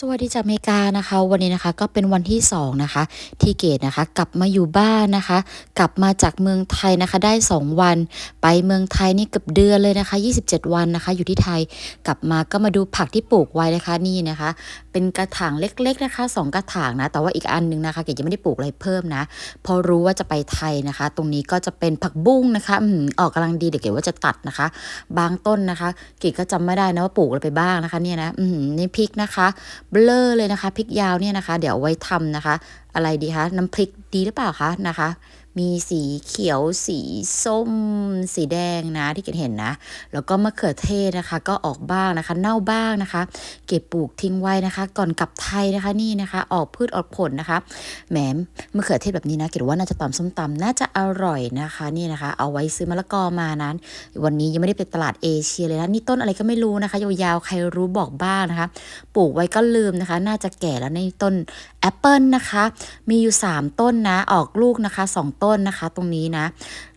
สวัสดีจากอเมริกานะคะ วันนี้นะคะก็เป็นวันที่2นะคะที่เกดนะคะ กลับมาอยู่บ้านนะคะ กลับมาจากเมืองไทยนะคะได้ 2 วัน ไปเมืองไทยนี่เกือบเดือนเลยนะคะ 27 วันนะคะ อยู่ที่ไทยกลับมาก็มาดูผักที่ปลูกไว้นะคะนี่นะคะ เป็นกระถางเล็ก ๆนะคะ 2 กระถางนะแต่ว่าอีกอันหนึงนะคะ เกดยังไม่ได้ปลูกอะไรเพิ่มนะ พอรู้ว่าจะไปไทยนะคะ ตรงนี้ก็จะเป็นผักบุ้งนะคะอออกกำลังดีเดี๋ยวเกดว่าจะตัดนะคะ บางต้นนะคะ เกดก็จำไม่ได้นะว่าปลูกอะไรไปบ้างนะคะเนี่ยนะนี่พริกนะคะเบลอเลยนะคะพริกยาวเนี่ยนะคะ เดี๋ยวไว้ทำนะคะ อะไรดีคะ น้ำพริกดีหรือเปล่าคะนะคะ มีสีเขียวสีส้ม สีแดงนะที่เกดเห็นนะ แล้วก็มะเขือเทศนะคะ ก็ออกบ้างนะคะ เน่าบ้างนะคะ เก็บปลูกทิ้งไว้นะคะ ก่อนกลับไทยนะคะนี่นะคะ ออกพืชออกผลนะคะแหมมะเขือเทศแบบนี้นะเกดว่าน่าจะตำส้มตำน่าจะอร่อยนะคะ นี่นะคะ เอาไว้ซื้อมะละกอมานั้น วันนี้ยังไม่ได้ไปตลาดเอเชียเลยนะนี่ต้นอะไรก็ไม่รู้นะคะ ยาวๆใครรู้บอกบ้างนะคะ ปลูกไว้ก็ลืมนะคะ น่าจะแก่แล้วในต้นแอปเปิลนะคะมีอยู่ 3 ต้นนะ ออกลูกนะคะ 2 ต้นนะคะ ตรงนี้นะ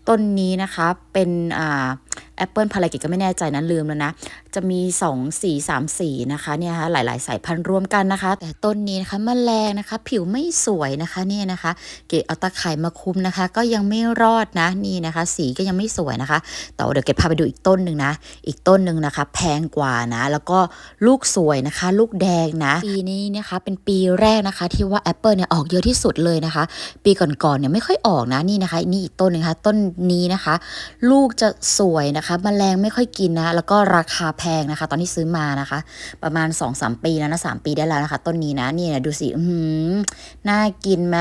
ต้นนี้นะคะ เป็นอ่า แอปเปิลพารากิก็ไม่แน่ใจนะลืมแล้วนะ จะมี 2 สี3สีนะคะเนี่ยนะคะหลาย ๆ สายพันธุ์รวมกันนะคะ แต่ต้นนี้นะคะมแมลงนะคะ ผิวไม่สวยนะคะเนี่ยนะคะ เกดเอาตะไคร่มาคุมนะคะ ก็ยังไม่รอดนะนี่นะคะ สีก็ยังไม่สวยนะคะ แต่เดี๋ยวเกดพาไปดูอีกต้นหนึ่งนะ อีกต้นหนึ่งนะคะ แพงกว่านะ แล้วก็ลูกสวยนะคะ ลูกแดงนะปีนี้นะคะเป็นปีแรกนะคะ ที่ว่าแอปเปิลเนี่ยออกเยอะที่สุดเลยนะคะ ปีก่อนๆเนี่ยไม่ค่อยออกนะนี่นะคะนี่อีกต้นหนึงคะต้นนี้นะคะ ลูกจะสวยนะคะแมลงไม่ค่อยกินนะ แล้วก็ราคาแพงนะคะ ตอนที่ซื้อมานะคะ ประมาณ 2-3 ปีแล้วนะสามปีได้แล้วนะคะ ต้นนี้นะนี่นะดูสิอืน่ากินไหม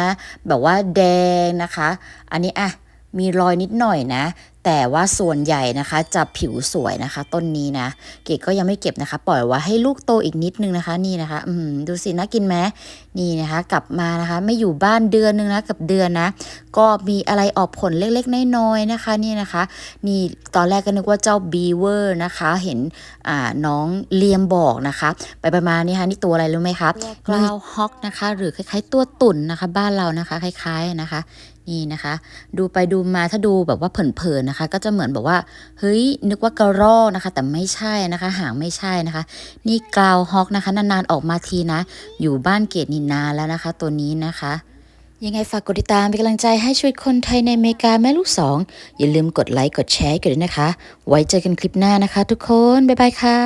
แบบว่าแดงนะคะ อันนี้อะมีรอยนิดหน่อยนะ แต่ว่าส่วนใหญ่นะคะจะผิวสวยนะคะ ต้นนี้นะ เกดก็ยังไม่เก็บนะคะ ปล่อยไว่าให้ลูกโตอีกนิดนึงนะคะ นี่นะคะ อืมดูสิน่ากินไหมนี่นะคะ กลับมานะคะ ไม่อยู่บ้านเดือนนึงนะกับเดือนนะก็มีอะไรออกผลเล็กๆ น้อยๆนะคะนี่นะคะนี่ตอนแรกก็นึกว่าเจ้าบีเวอร์นะคะเห็นอ่าน้องเลียมบอกนะคะ ไปประมาณนี้ค่ะนี่ตัวอะไรรู้ไหมคะกราวฮอกนะคะ หรือคล้ายๆตัวตุ่นนะคะ บ้านเรานะคะ คล้ายๆนะคะนี่นะคะ ดูไปดูมาถ้าดูแบบว่าเผินๆนะคะ ก็จะเหมือนแบบว่า เฮ้ย นึกว่ากระรอกนะคะ แต่ไม่ใช่นะคะ หางไม่ใช่นะคะ นี่กราวฮอกนะคะ นานๆออกมาทีนะ อยู่บ้านเกดนินนานแล้วนะคะ ตัวนี้นะคะ ยังไงฝากกดติดตามเป็นกำลังใจให้ช่วยคนไทยในอเมริกาแม่ลูกสอง อย่าลืมกดไลค์กดแชร์กันด้วยนะคะ ไว้เจอกันคลิปหน้านะคะทุกคน บ๊ายบายค่ะ